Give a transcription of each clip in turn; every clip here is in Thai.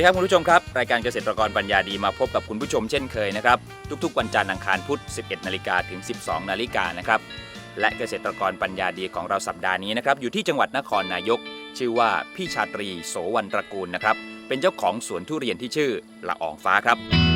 ดีครับคุณผู้ชมครับ รายการเกษตรกรปัญญาดีมาพบกับคุณผู้ชมเช่นเคยนะครับ ทุกๆ วันจันทร์อังคารพุธ 11 นาฬิกาถึง 12 นาฬิกานะครับ และเกษตรกรปัญญาดีของเราสัปดาห์นี้นะครับ อยู่ที่จังหวัดนครนายก ชื่อว่าพี่ชาตรีโสวันตระกูลนะครับ เป็นเจ้าของสวนทุเรียนที่ชื่อละอองฟ้าครับ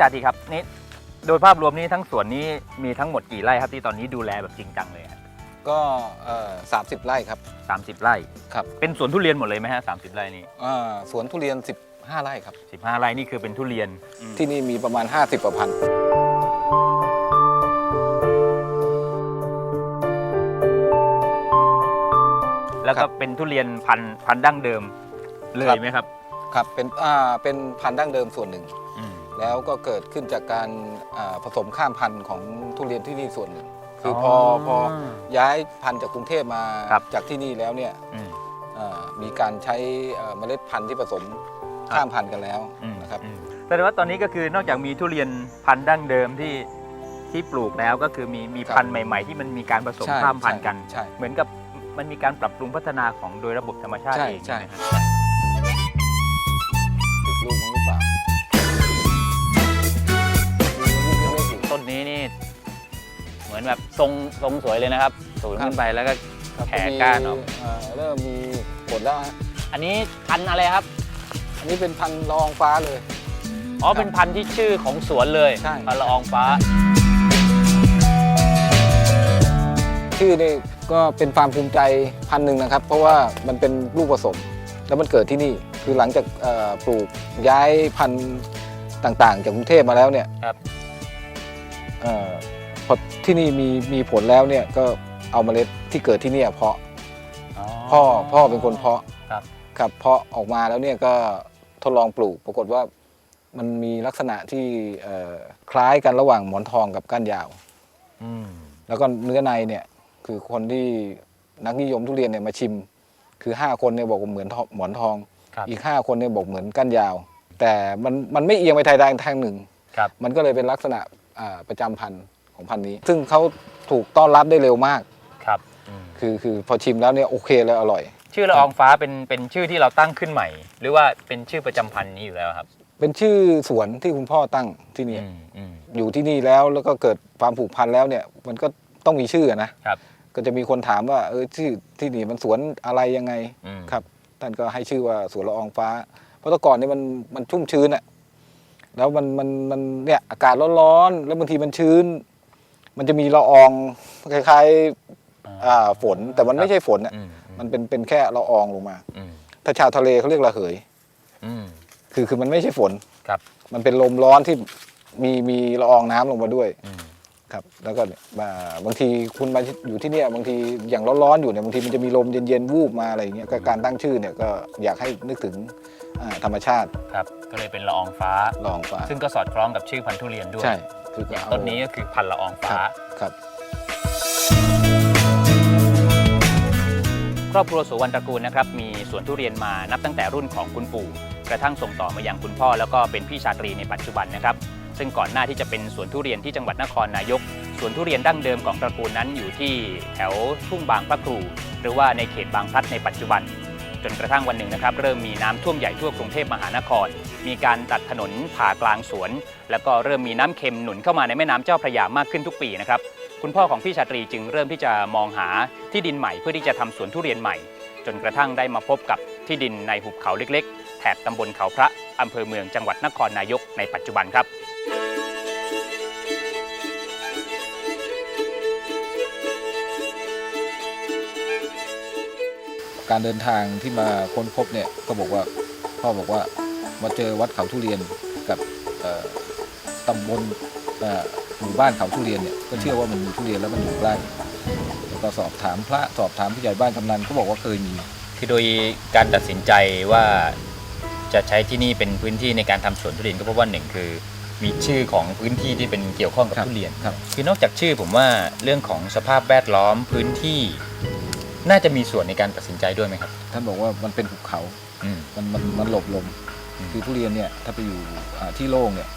พี่ชาตรีครับนี่โดยภาพรวมนี้ทั้งสวนนี้มีทั้งหมดกี่ไร่ครับที่ตอนนี้ดูแลแบบจริงจังเลยครับก็สามสิบไร่ครับ สามสิบไร่ ครับ เป็นสวนทุเรียนหมดเลยไหมฮะสามสิบไร่นี้อ่าสวนทุเรียน 15 ไร่ครับ สิบห้าไร่นี่คือเป็นทุเรียนที่นี่มีประมาณ 50ประพันธุ์แล้วคก็รับเป็นทุเรียนพันธุ์พันธุ์ดั้งเดิมเลครัยบไหมครับ ครับเป็นอ่าเป็นพันธุ์ดั้งเดิมส่วนหนึ่ง อืม แล้วก็เกิดขึ้นจากการอ่าผสมข้ามพันธุ์ของทุเรียนที่นี่ส่วนหนึ่งคือพอพอย้ายพันธุ์จากกรุงเทพมาครับจากที่นี่แล้วเนี่ยอืมอ่ามีการใช้อ่าเมล็ดพันธุ์ที่ผสมข้ามพันธุ์กันแล้วอืมนะครับอืมแสดงว่าตอนนี้ก็คือนอกจากมีทุเรียนพันธุ์ดั้งเดิมที่ที่ปลูกแล้วก็คือมีมีครับพันธุ์ใหม่ ๆ ที่มันมีการผสมใช่ข้ามพันธุ์กันใช่เหมือนกับมันมีการปรับปรุงพัฒนาของโดยระบบธรรมชาติใช่เองใช่ไหมฮะติ มือนแบบทรงทรงสวยเลยนะครับ สูงครับขึ้นไปแล้วก็ครับแผ่ก้านออกเอ่อเริ่มมีผลแล้วฮะอันนี้พันธุ์อะไรครับ อันนี้เป็นพันธุ์ละอองฟ้าเลย อ๋อ เป็นพันธุ์ที่ชื่อของสวนเลยใช่พันธุ์ละอองฟ้า ชื่อนี่ก็เป็นความภูมิใจพันธุ์หนึ่งนะครับ เพราะว่ามันเป็นลูกผสม แล้วมันเกิดที่นี่ คือหลังจากเอ่อปลูกย้ายพันธุ์ต่างๆ จากกรุงเทพมาแล้วเนี่ยครับเอ่อพอที่นี่มีมีผลแล้วเนี่ยก็เอาเมล็ดที่เกิดที่เนี่ยเพาะพ่อพ่อเป็นคนเพาะครับครับเพาะออกมาแล้วเนี่ยก็ทดลองปลูก ปรากฏว่ามันมีลักษณะที่เอ่อคล้ายกันระหว่างหมอนทองกับก้านยาวอืมแล้วก็เนื้อในเนี่ยคือคนที่นักนิยมทุเรียนเนี่ยมาชิม คือ5คนเนี่ยบอกว่าเหมือนทองหมอนทองครับอีก 5 คนเนี่ยบอกเหมือนก้านยาว แต่มันมันไม่เอียงไปทางใดทางหนึ่งครับมันก็เลยเป็นลักษณะอ่าประจำพันธุ์ ของพันธุ์นี้ ซึ่งเขาถูกต้อนรับได้เร็วมาก ครับอืมคือคือพอชิมแล้วเนี่ยโอเคเลยอร่อย ชื่อละอองฟ้าเป็นเป็นชื่อที่เราตั้งขึ้นใหม่ หรือว่าเป็นชื่อประจำพันธุ์นี้อยู่แล้วครับเป็นชื่อสวนที่คุณพ่อตั้งที่นี่ อืมอืม อยู่ที่นี่แล้วแล้วก็เกิดความผูกพันแล้วเนี่ยมันก็ต้องมีชื่อนะครับ ก็จะมีคนถามว่าเออชื่อที่นี่มันสวนอะไรยังไงอืม ครับท่านก็ให้ชื่อว่าสวนละอองฟ้า เพราะแต่ก่อนนี่มันมันชุ่มชื้นอะแล้วมันมันมันเนี่ยอากาศร้อนๆแล้วบางทีมันชื้น มันจะมีละอองคล้ายๆอ่าฝนแต่มันไม่ใช่ฝนอะอืมมันเป็นเป็นแค่ละอองลงมา อืมถ้าชาวทะเลเขาเรียกระเหย อืมคือคือมันไม่ใช่ฝน ครับ มันเป็นลมร้อนที่มีมีละอองน้ำลงมาด้วยอืม ครับ แล้วก็เนี่ยมาบางทีคุณมาอยู่ที่เนี่ยบางทีอย่างร้อนๆอยู่เนี่ยบางทีมันจะมีลมเย็นๆวูบมาอะไรอย่างเงี้ยก็การตั้งชื่อเนี่ยก็อยากให้นึกถึงอ่าธรรมชาติครับ ก็เลยเป็นละอองฟ้าละอองฟ้าซึ่งก็สอดคล้องกับชื่อพันธุ์ทุเรียนด้วยใช่ คืออก็ย่างเอาต้นนี้ก็คือพันธุ์ละอองฟ้าครับครอบครัวสุวรรณตระกูลนะครับมีสวนทุเรียนมานับตั้งแต่รุ่นของคุณปู่กระทั่งส่งต่อมายังคุณพ่อ แล้วก็เป็นพี่ชาตรีในปัจจุบันนะครับ ซึ่งก่อนหน้าที่จะเป็นสวนทุเรียนที่จังหวัดนครนายกสวนทุเรียนดั้งเดิมของตระกูลนั้นอยู่ที่แถวทุ่งบางพระครู หรือว่าในเขตบางพลัดในปัจจุบัน จนกระทั่งวันหนึ่งนะครับ เริ่มมีน้ำท่วมใหญ่ทั่วกรุงเทพมหานคร มีการตัดถนนผ่ากลางสวน แล้วก็เริ่มมีน้ำเค็มหนุนเข้ามาในแม่น้ำเจ้าพระยามากขึ้นทุกปีนะครับคุณพ่อของพี่ชาตรีจึงเริ่มที่จะมองหาที่ดินใหม่เพื่อที่จะทำสวนทุเรียนใหม่ จนกระทั่งได้มาพบกับที่ดินในหุบเขาเล็ก ๆ แถบตำบลเขาพระอำเภอเมืองจังหวัดนครนายกในปัจจุบันครับ การเดินทางที่มาค้นพบเนี่ยก็บอกว่าพ่อบอกว่ามาเจอวัดเขาทุเรียนกับเอ่อตำบลเอ่อหมู่บ้านเขาทุเรียนเนี่ยก็เชื่อว่ามันมีทุเรียนแล้วมันอยู่ใกล้แล้วก็สอบถามพระสอบถามผู้ใหญ่บ้านกำนันเขาบอกว่าเคยมีคือโดยการตัดสินใจว่าจะใช้ที่นี่เป็นพื้นที่ในการทำสวนทุเรียนก็เพราะว่าหนึ่งคือมีชื่อของพื้นที่ที่เป็นเกี่ยวข้องกับครับทุเรียนครับคือนอกจากชื่อผมว่าเรื่องของสภาพแวดล้อมพื้นที่ น่าจะมีส่วนในการตัดสินใจด้วยไหมครับ ท่านบอกว่ามันเป็นภูเขาอืม มันมันมันหลบลม อืมคือทุเรียนเนี่ยถ้าไปอยู่อ่าที่โล่งเนี่ย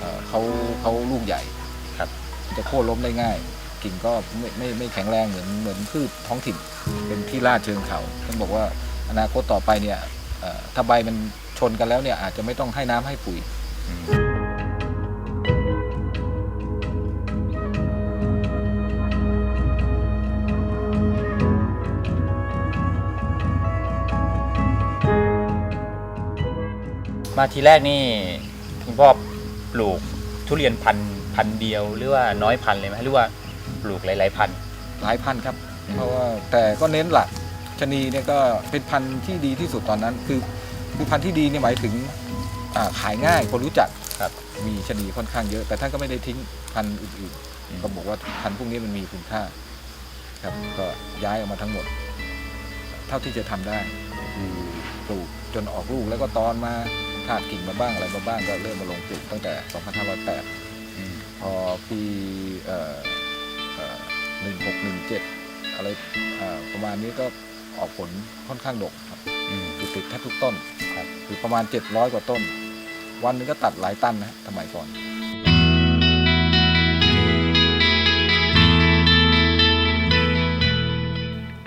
เอ่อเขาเขาลูกใหญ่ครับมันจะโค่นล้มได้ง่าย กิ่งก็ไม่ไม่ไม่แข็งแรงเหมือนเหมือนพืชท้องถิ่น เป็นที่ลาดเชิงเขาท่านบอกว่าอนาคตต่อไปเนี่ยเอ่อถ้าใบมันชนกันแล้วเนี่ยอาจจะไม่ต้องให้น้ำให้ปุ๋ย อืม มาทีแรกนี่คุณพ่อปลูกทุเรียนพันธุ์พันธุ์เดียวหรือว่าน้อยพันธุ์เลยไหมหรือว่าปลูกหลาย ๆ พันธุ์หลายพันธุ์ครับอืมเพราะว่าแต่ก็เน้นหลักชะนีเนี่ยก็เป็นพันธุ์ที่ดีที่สุดตอนนั้น คือคือพันธุ์ที่ดีเนี่ยหมายถึงอ่าขายง่ายคนรู้จักครับ มีชะนีค่อนข้างเยอะ แต่ท่านก็ไม่ได้ทิ้งพันธุ์อื่นๆก็บอกว่าพันธุ์พวกนี้มันมีคุณค่าครับก็ย้ายออกมาทั้งหมด เท่าที่จะทำได้คือปลูกจนออกลูกแล้วก็ตอนมา ถากกิ่งมาบ้างอะไรมาบ้างก็เริ่มมาลงปลูกตั้งแต่ 2508อืมพอปีหนึ่งหกหนึ่งเจ็ดอะไรเอ่อประมาณนี้ก็ออกผลค่อนข้างดกครับอืมคือติดแทบทุกต้นครับคือประมาณ 700 กว่าต้น วันหนึงก็ตัดหลายตันนะสมัยก่อน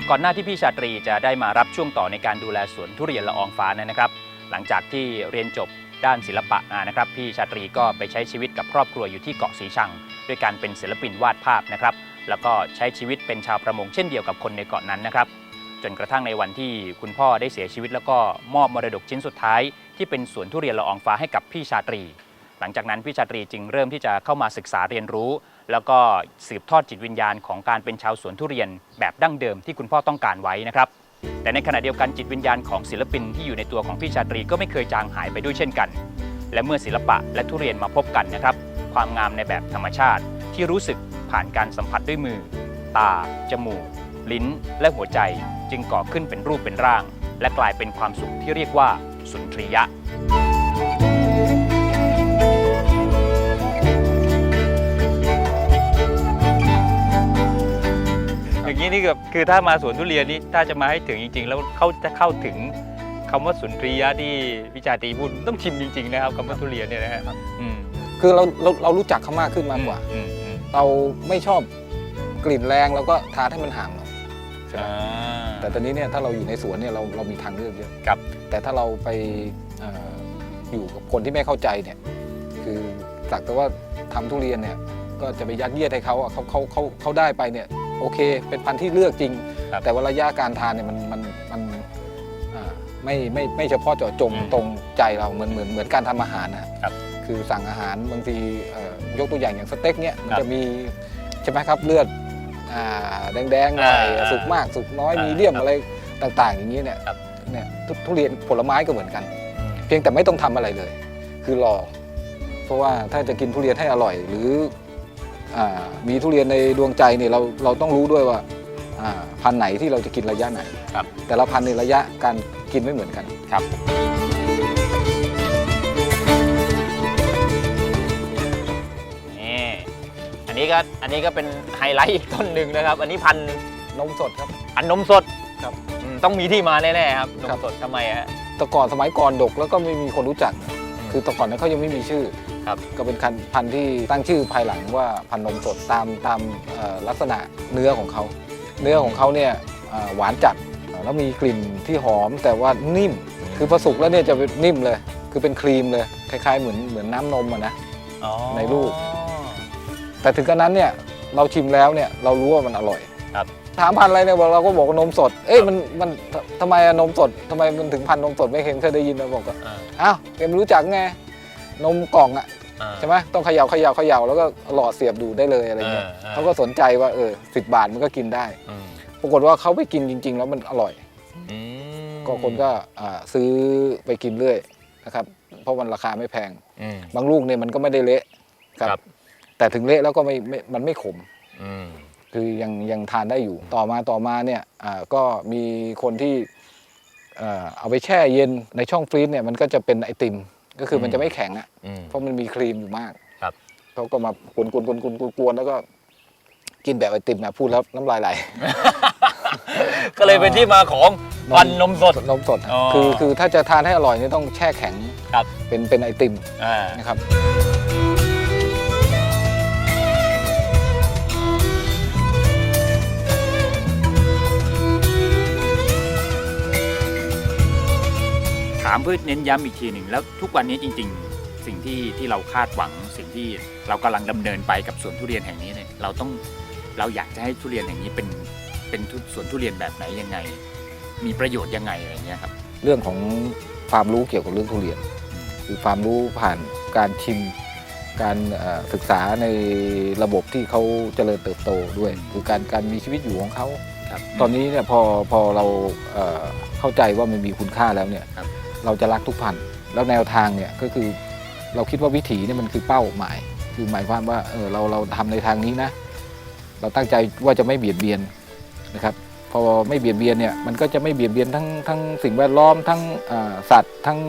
ก่อนหน้าที่พี่ชาตรีจะได้มารับช่วงต่อในการดูแลสวนทุเรียนละอองฟ้านั้นนะครับ หลังจากที่เรียนจบด้านศิลปะมานะครับ พี่ชาตรีก็ไปใช้ชีวิตกับครอบครัวอยู่ที่เกาะสีชัง ด้วยการเป็นศิลปินวาดภาพนะครับ แล้วก็ใช้ชีวิตเป็นชาวประมงเช่นเดียวกับคนในเกาะนั้นนะครับ จนกระทั่งในวันที่คุณพ่อได้เสียชีวิต แล้วก็มอบมรดกชิ้นสุดท้าย ที่เป็นสวนทุเรียนละอองฟ้าให้กับพี่ชาตรี หลังจากนั้นพี่ชาตรีจึงเริ่มที่จะเข้ามาศึกษาเรียนรู้ แล้วก็สืบทอดจิตวิญญาณของการเป็นชาวสวนทุเรียน แบบดั้งเดิมที่คุณพ่อต้องการไว้นะครับ แต่ในขณะเดียวกันจิตวิญญาณของศิลปินที่อยู่ในตัวของพี่ชาตรีก็ไม่เคยจางหายไปด้วยเช่นกัน และเมื่อศิลปะและทุเรียนมาพบกันนะครับ ความงามในแบบธรรมชาติ ที่รู้สึกผ่านการสัมผัสด้วยมือ ตา จมูก ลิ้น และหัวใจ จึงก่อขึ้นเป็นรูปเป็นร่าง และกลายเป็นความสุขที่เรียกว่า สุนทรียะ อย่างนี้นี่คือคือถ้ามาสวนทุเรียนนี่ถ้าจะมาให้ถึงจริง ๆ แล้วเขาจะเข้าถึงคำว่าสุนทรียะที่วิจาตรีพูดต้องชิมจริง ๆ นะครับคำว่าทุเรียนเนี่ยนะฮะอืมคือเราเราเรารู้จักเขามากขึ้นมากกว่า อืมอืมเราไม่ชอบกลิ่นแรงเราก็ทาให้มันห่างหน่อยใช่ไหมอ่า แต่ตอนนี้เนี่ยถ้าเราอยู่ในสวนเนี่ยเราเรามีทางเลือกเยอะครับ แต่ถ้าเราไปเอออยู่กับคนที่ไม่เข้าใจเนี่ยคือสักแต่ว่าทำทุเรียนเนี่ยก็จะไปยัดเยียดให้เขาอะเขาเขาเขาเขาได้ไปเนี่ย โอเค เป็นพันธุ์ที่เลือกจริง ครับแต่ว่าระยะการทานเนี่ยมันมันมันอ่าไม่ไม่ไม่เฉพาะเจาะจงอืมตรงใจเราเหมือนเหมือนเหมือนการทำอาหารนะครับ คือสั่งอาหารบางทีเอ่อยกตัวอย่างอย่างสเต็กเนี่ยมันครับจะมีใช่ไหมครับเลือดอ่าแดงๆหน่อยอ่าสุกมากสุกน้อยอ่ามีมีเดียมครับอะไรต่างๆ อย่างนี้เนี่ยครับ เนี่ยทุทุเรียนผลไม้ก็เหมือนกัน เพียงแต่ไม่ต้องทำอะไรเลย คือรอ เพราะว่าถ้าจะกินทุเรียนให้อร่อย หรืออา มีทุเรียนในดวงใจเนี่ยเราเราต้องรู้ด้วยว่าอ่าพันธุ์ไหนที่เราจะกินระยะไหนครับแต่ละพันธุ์ในระยะการกินไม่เหมือนกันครับนี่อันนี้ก็อันนี้ก็เป็นไฮไลท์อีกต้นหนึ่งนะครับ อันนี้พันธุ์นมสดครับ อันนมสดครับอืมต้องมีที่มาแน่ๆครับนครัมบสดทำไมฮะแต่ก่อนสมัยก่อนดกแล้วก็ไม่มีคนรู้จัก คือแต่ก่อนนั้นเขายังไม่มีชื่อ ครับ ก็เป็นพันธุ์พันธุ์ที่ตั้งชื่อภายหลังว่าพันธุ์นมสดตามตามเอ่อลักษณะเนื้อของเขา เนื้อของเขาเนี่ยเอ่อหวานจัดเอ่อแล้วมีกลิ่นที่หอมแต่ว่านิ่ม คือพอสุกแล้วเนี่ยจะเป็นนิ่มเลย คือเป็นครีมเลย คล้ายๆ เหมือนเหมือนน้ำนมอะนะอ๋อในลูก แต่ถึงกระนั้นเนี่ยเราชิมแล้วเนี่ยเรารู้ว่ามันอร่อยครับถามพันธุ์อะไรเนี่ยบอกเราก็บอกว่านมสด เอ้ยมันมันททำไมอะนมสดทำไมมันถึงพันธุ์นมสดไม่เคยเคยได้ยินเราบอกว่าอ่าอ้าวแกไม่รู้จักไง นมกล่องอะอ่า ใช่ไหมต้องเขย่าเขย่าเขย่าแล้วก็หลอดเสียบดูได้เลยอะไรเงี้ยอ่า เขาก็สนใจว่าเออสิบาทมันก็กินได้ อืมปรากฏว่าเขาไปกินจริง ๆ แล้วมันอร่อย อืมก็คนก็อ่าซื้อไปกินเรื่อยนะครับเพราะมันราคาไม่แพง อืม บางลูกเนี่ยมันก็ไม่ได้เละครับ ครับ แต่ถึงเละแล้วก็ไม่ไม่มันไม่ขม อืม คือยังยังทานได้อยู่ต่อมาต่อมาเนี่ยอ่าก็มีคนที่เอ่อเอาไปแช่เย็นในช่องฟรีซเนี่ยมันก็จะเป็นไอติม ก็คือมันจะไม่แข็งอะอืม เพราะมันมีครีมอยู่มากครับ เขาก็มากวนกวนกวนกวนกวนกวนแล้วก็ กินแบบไอติมนะพูดแล้วน้ำลายไหล ก็เลยเป็นที่มาของพันนมสด นมสดอ๋อคือคือถ้าจะทานให้อร่อยเนี่ยต้องแช่แข็งครับ เป็นเป็นไอติมอ่า นะครับามเพื่อเน้นย้ำอีกทีหนึ่งแล้วทุกวันนี้จริง ๆ สิ่งที่ที่เราคาดหวัง สิ่งที่เรากำลังดำเนินไปกับสวนทุเรียนแห่งนี้เนี่ยเราต้องเราอยากจะให้ทุเรียนแห่งนี้เป็นเป็นทุสวนทุเรียนแบบไหนยังไง มีประโยชน์ยังไงอะไรเงี้ยครับ เรื่องของความรู้เกี่ยวกับเรื่องทุเรียน คือความรู้ผ่านการชิมการเอ่อศึกษาในระบบที่เขาเจริญเติบโตด้วย คือการการมีชีวิตอยู่ของเขาครับตอนนี้เนี่ยพอพอเราเอ่อเข้าใจว่ามันมีคุณค่าแล้วเนี่ยครับ เราจะรักทุกพันธุ์แล้วแนวทางเนี่ยก็คือเราคิดว่าวิถีเนี่ยมันคือเป้าหมาย คือหมายความว่าเออเราเราทำในทางนี้นะ เราตั้งใจว่าจะไม่เบียดเบียนนะครับพอไม่เบียดเบียนเนี่ยมันก็จะไม่เบียดเบียนทั้งทั้งสิ่งแวดล้อมทั้งสัตว์ทั้ง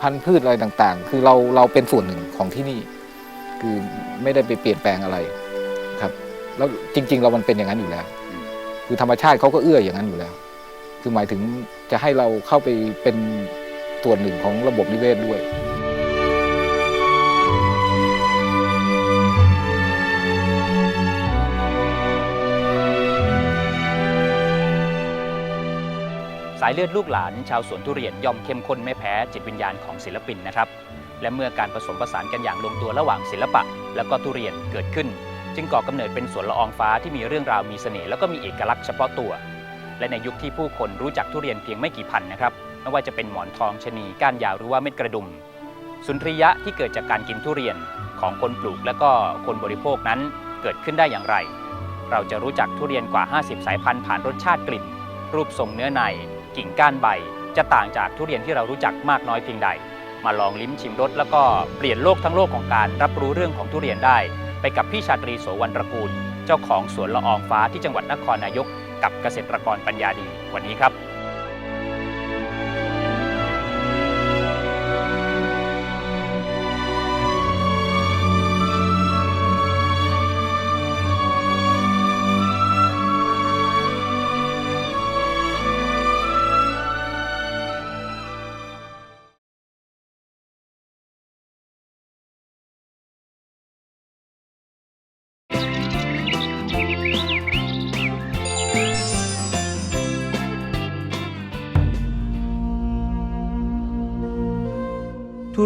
พันธุ์พืชอะไรต่างๆ คือเราเราเป็นส่วนหนึ่งของที่นี่ คือไม่ได้ไปเปลี่ยนแปลงอะไรครับ แล้วจริง ๆ เรามันเป็นอย่างนั้นอยู่แล้ว คือธรรมชาติเขาก็เอื้ออย่างนั้นอยู่แล้ว คือหมายถึงจะให้เราเข้าไปเป็นส่วนหนึ่งของระบบนิเวศด้วยสายเลือดลูกหลานชาวสวนทุเรียนย่อมเข้มข้นไม่แพ้จิตวิญญาณของศิลปินนะครับ และเมื่อการผสมผสานกันอย่างลงตัวระหว่างศิลปะ และก็ทุเรียนเกิดขึ้น จึงก่อกำเนิดเป็นสวนละอองฟ้าที่มีเรื่องราวมีเสน่ห์แล้วก็มีเอกลักษณ์เฉพาะตัว และในยุคที่ผู้คนรู้จักทุเรียนเพียงไม่กี่พันนะครับไม่ว่าจะเป็นหมอนทองชะนีก้านยาวหรือว่าเม็ดกระดุม สุนทรียะที่เกิดจากการกินทุเรียนของคนปลูกและก็คนบริโภคนั้นเกิดขึ้นได้อย่างไร เราจะรู้จักทุเรียนกว่า 50 สายพันธุ์ผ่านรสชาติกลิ่น รูปทรงเนื้อใน กิ่งก้านใบ จะต่างจากทุเรียนที่เรารู้จักมากน้อยเพียงใด มาลองลิ้มชิมรสแล้วก็เปลี่ยนโลกทั้งโลกของการรับรู้เรื่องของทุเรียนได้ ไปกับพี่ชาตรีโสวรรณตระกูล เจ้าของสวนละอองฟ้าที่จังหวัดนครนายก กับเกษตรกรปัญญาดีวันนี้ครับ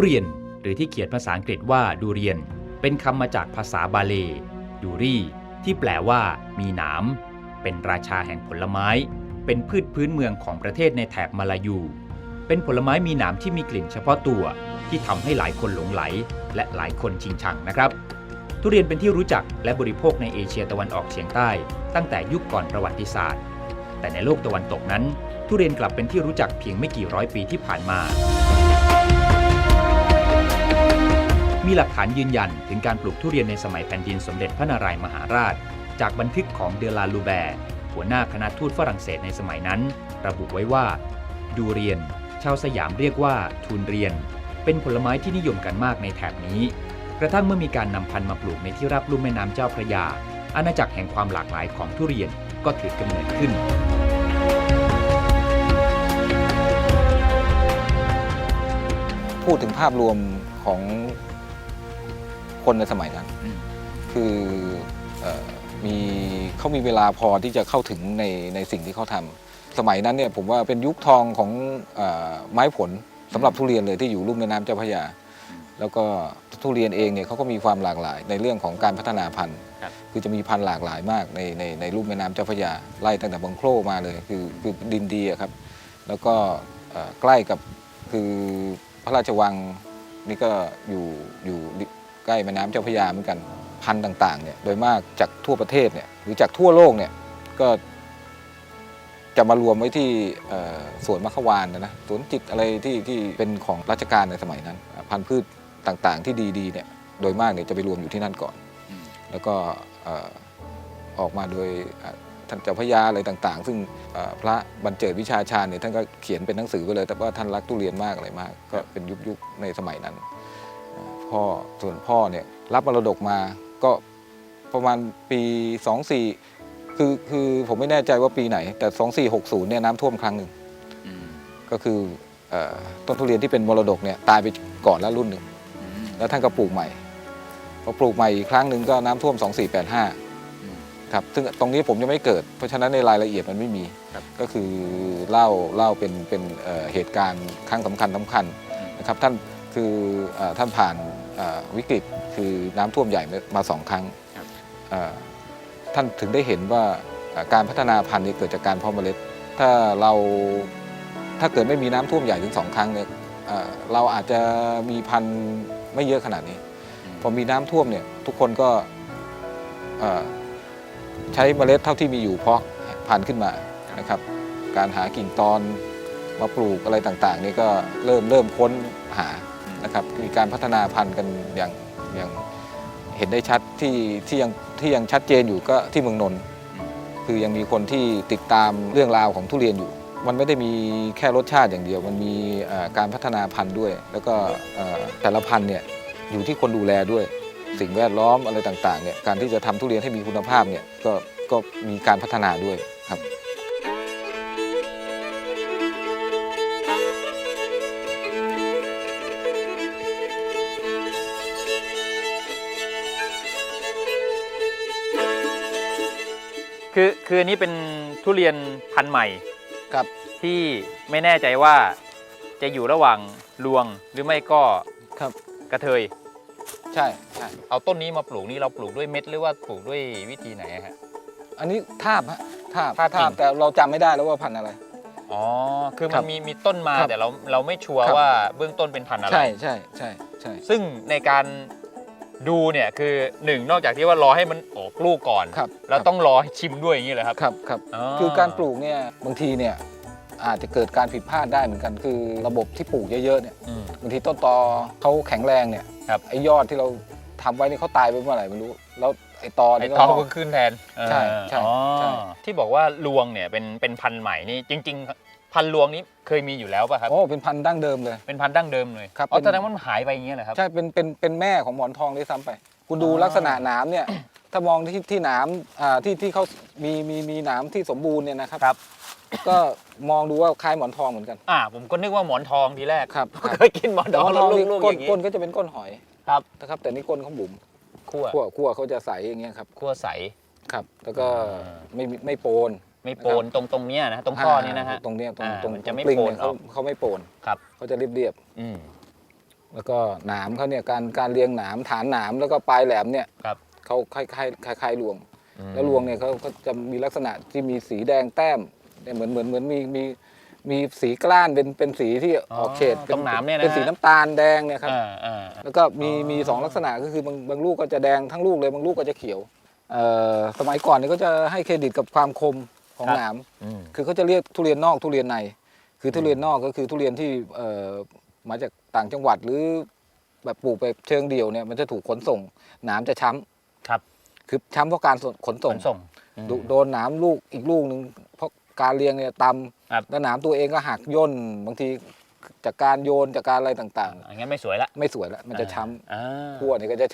เรียน หรือที่เขียนภาษาอังกฤษว่าดูเรียน เป็นคำมาจากภาษาบาเลดูรี่ ที่แปลว่ามีหนาม เป็นราชาแห่งผลไม้ เป็นพืชพื้นเมืองของประเทศในแถบมาลายู เป็นผลไม้มีหนามที่มีกลิ่นเฉพาะตัว ที่ทำให้หลายคนหลงไหล และหลายคนชิงชังนะครับทุเรียนเป็นที่รู้จักและบริโภคในเอเชียตะวันออกเฉียงใต้ ตั้งแต่ยุคก่อนประวัติศาสตร์ แต่ในโลกตะวันตกนั้น ทุเรียนกลับเป็นที่รู้จักเพียงไม่กี่ร้อยปีที่ผ่านมา มีหลักฐานยืนยันถึงการปลูกทุเรียนในสมัยแผ่นดินสมเด็จพระนารายมหาราช จากบันทึกของเดลาลูแบร์หัวหน้าคณะทูตฝรั่งเศสในสมัยนั้น ระบุไว้ว่า ดูเรียน ชาวสยามเรียกว่าทูนเรียน เป็นผลไม้ที่นิยมกันมากในแถบนี้ กระทั่งเมื่อมีการนำพันธุ์มาปลูกในที่รับลุ่มแม่น้ำเจ้าพระยา อาณาจักรแห่งความหลากหลายของทุเรียนก็ถือกำเนิดขึ้นพูดถึงภาพรวมของ คนในสมัยนั้นอืมคือเอ่อมีเขามีเวลาพอที่จะเข้าถึงในในสิ่งที่เขาทำสมัยนั้นเนี่ยผมว่าเป็นยุคทองของเออไม้ผลสำหรับทุเรียนเลยที่อยู่ลุ่มแม่น้ำเจ้าพระยา แล้วก็ทุเรียนเองเนี่ยเขาก็มีความหลากหลาย ในเรื่องของการพัฒนาพันธุ์ครับคือจะมีพันธุ์หลากหลายมากในในในรูปแม่น้ำเจ้าพระยาไล่ตั้งแต่บังโคลมาเลยคือคือดินดีอะครับ แล้วก็เอ่อใกล้กับคือพระราชวังนี่ก็อยู่อยู่ ใกล้แม่น้ำเจ้าพระยาเหมือนกันพันธุ์ต่างๆเนี่ยโดยมากจากทั่วประเทศเนี่ยหรือจากทั่วโลกเนี่ยก็จะมารวมไว้ที่สวนมัควานนะนะสวนจิตอะไรที่ที่เป็นของราชการในสมัยนั้น พันธุ์พืชต่างๆ ที่ดีๆเนี่ยโดยมากเนี่ยจะไปรวมอยู่ที่นั่นก่อน แล้วก็อออกมาโดยท่านเจ้าพระยาอะไรต่างๆ ซึ่งพระบรรเจิดวิชาชาญเนี่ยท่านก็เขียนเป็นหนังสือไปเลย แต่ว่าท่านรักทุเรียนมากอะไรมาก ก็เป็นยุคๆในสมัยนั้น พ่อส่วนพ่อเนี่ยรับมรดกมาก็ประมาณปี 24 คือคือผมไม่แน่ใจว่าปีไหน แต่ 2460เนี่ยน้ำท่วมครั้งหนึ่งอืมก็คือเอ่อต้นทุเรียนที่เป็นมรดกเนี่ยตายไปก่อนแล้วรุ่นหนึ่งอืมแล้วท่านก็ปลูกใหม่พอปลูกใหม่อีกครั้งหนึ่งก็น้ำท่วม 2485อืมครับซึ่งตรงนี้ผมยังไม่เกิด เพราะฉะนั้นในรายละเอียดมันไม่มีครับก็คือเล่าเล่าเป็นเป็นเอ่อเหตุการณ์ครั้งสำคัญสำคัญนะครับท่านคือเอ่อท่านผ่านเอ่อ วิกฤตคือน้ำท่วมใหญ่มาสองครั้งครับเอ่อท่านถึงได้เห็นว่าเอ่อการพัฒนาพันธุ์เนี่ยเกิดจากการเพาะเมล็ด ถ้าเราถ้าเกิดไม่มีน้ำท่วมใหญ่ถึงสองครั้งเนี่ยเอ่อเราอาจจะมีพันธุ์ไม่เยอะขนาดนี้ พอมีน้ำท่วมเนี่ยทุกคนก็เอ่อใช้เมล็ดเท่าที่มีอยู่เพาะพันธุ์ขึ้นมานะครับการหากิ่งตอนมาปลูกอะไรต่างๆ นี่ก็เริ่มเริ่มค้นหา นะครับมีการพัฒนาพันธุ์กันอย่างอย่างเห็นได้ชัดที่ที่ยังที่ยังชัดเจนอยู่ก็ที่เมืองนนท์คือยังมีคนที่ติดตามเรื่องราวของทุเรียนอยู่ มันไม่ได้มีแค่รสชาติอย่างเดียว มันมีเอ่อการพัฒนาพันธุ์ด้วย แล้วก็เอ่อแต่ละพันธุ์เนี่ยอยู่ที่คนดูแลด้วย สิ่งแวดล้อมอะไรต่างๆเนี่ยการที่จะทำทุเรียนให้มีคุณภาพเนี่ยก็ก็มีการพัฒนาด้วยครับ คือคืออันนี้เป็นทุเรียนพันธุ์ใหม่ครับ ที่ไม่แน่ใจว่าจะอยู่ระหว่างลวงหรือไม่ก็ครับ กระเทย ใช่ใช่เอาต้นนี้มาปลูกนี่เราปลูกด้วยเม็ดหรือว่าปลูกด้วยวิธีไหนอะฮะ อันนี้ทาบฮะทาบทาบจริง แต่เราจำไม่ได้แล้วว่าพันธุ์อะไร อ๋อ คือคมัรันบมีมีต้นมาครับแต่เราเราไม่ชัวร์ครับ ว่าเบื้องต้นเป็นพันธุ์อะไร ใช่ใช่ใช่ใช่ซึ่งในการ ดูเนี่ยคือหนึ่งนอกจากที่ว่ารอให้มันออกลูกก่อน ครับแล้วต้องรอให้ชิมด้วยอย่างนี้เหรอครับ ครับครับอ๋อ คือการปลูกเนี่ยบางทีเนี่ยอาจจะเกิดการผิดพลาดได้เหมือนกัน คือระบบที่ปลูกเยอะๆเนี่ยอืม บางทีต้นตอเขาแข็งแรงเนี่ยครับ ไอ้ยอดที่เราทำไว้นี่เขาตายไปเมื่อไหร่ไม่รู้แล้วไอ้ตอไอ้นี่ทองก็ก็ขึ้นแทนใช่ใช่อ๋อใช่ ที่บอกว่าลวงเนี่ยเป็นเป็นพันธุ์ใหม่นี่จริง ๆ พันธุ์ลวงนี้เคยมีอยู่แล้วป่ะครับ โอ้เป็นพันธุ์ดั้งเดิมเลย เป็นพันธุ์ดั้งเดิมเลยครับอ๋อเป็น แสดงว่ามันหายไปอย่างเงี้ยเหรอครับ ใช่เป็นเป็นเป็นแม่ของหมอนทองด้วยซ้ำไป คุณดูอ๋อ ลักษณะหนามเนี่ย ถ้ามองที่ที่หนามอ่าที่ที่เขามีมีมีหนามที่สมบูรณ์เนี่ยนะครับครับ ก็มองดูว่าคล้ายหมอนทองเหมือนกันอ่า ผมก็นึกว่าหมอนทองทีแรกครับเคยกินหมอนทองหมแล้วนี่ลูกๆก้อนย่างงี้ก้นก็จะเป็นก้นหอยครับนะครับ แต่นี่ก้นเขาบุ๋มคั่วขั้วขั้วเขาจะใสอย่างเงี้ยครับคั่วใส ครับ แล้วก็อ่า ไม่มีไม่โปน ไม่โปนตรงตรงเนี้ยนะตรงข้อนี้นะฮะตรงเนี้ยตรงอ่าตรงมันจะไม่ปลิงโปนเนี่ยเขาออกเขาไม่โปนครับเขาจะเรียบเรียบอืมๆแล้วก็หนามเขาเนี่ยการการเรียงหนามฐานหนามแล้วก็ปลายแหลมเนี่ยครับเขาคล้ายคล้ายคล้ายคล้ายรวง แล้วรวงเนี่ยเขาเขาจะมีลักษณะที่มีสีแดงแต้มเนี่ยเหมือนเหมือนเหมือนมีมีมีสีกล้านเป็นเป็นสีที่ออกเฉดตรงหนามเนี่ยนะเป็นสีน้ำตาลแดงเนี่ยครับอ่าอ่าแล้วก็มีอ๋อมีสองลักษณะก็คือบางบางลูกก็จะแดงทั้งลูกเลยบางลูกก็จะเขียวเอ่อสมัยก่อนเนี่ยก็จะให้เครดิตกับความคม ของหนาม อืม คือเขาจะเรียกทุเรียนนอกทุเรียนใน คือทุเรียนนอกก็คือทุเรียนที่เอ่อมาจากต่างจังหวัดหรือแบบปลูกไปเชิงเดี่ยวเนี่ยมันจะถูกขนส่งหนามจะช้ำครับคือช้ำเพราะการขนขส่งนส่งอืมโดโดนหนามลูกอีกลูกหนึ่งเพราะการเลี้ยงเนี่ยตครับำแล้วหนามตัวเองก็หักย่นบางทีจากการโยนจากการอะไรต่างอย่างงั้นไม่สวยละๆ ไม่สวยแล้วมันจะช้อ่าำขั้วเนี่ยก็จะ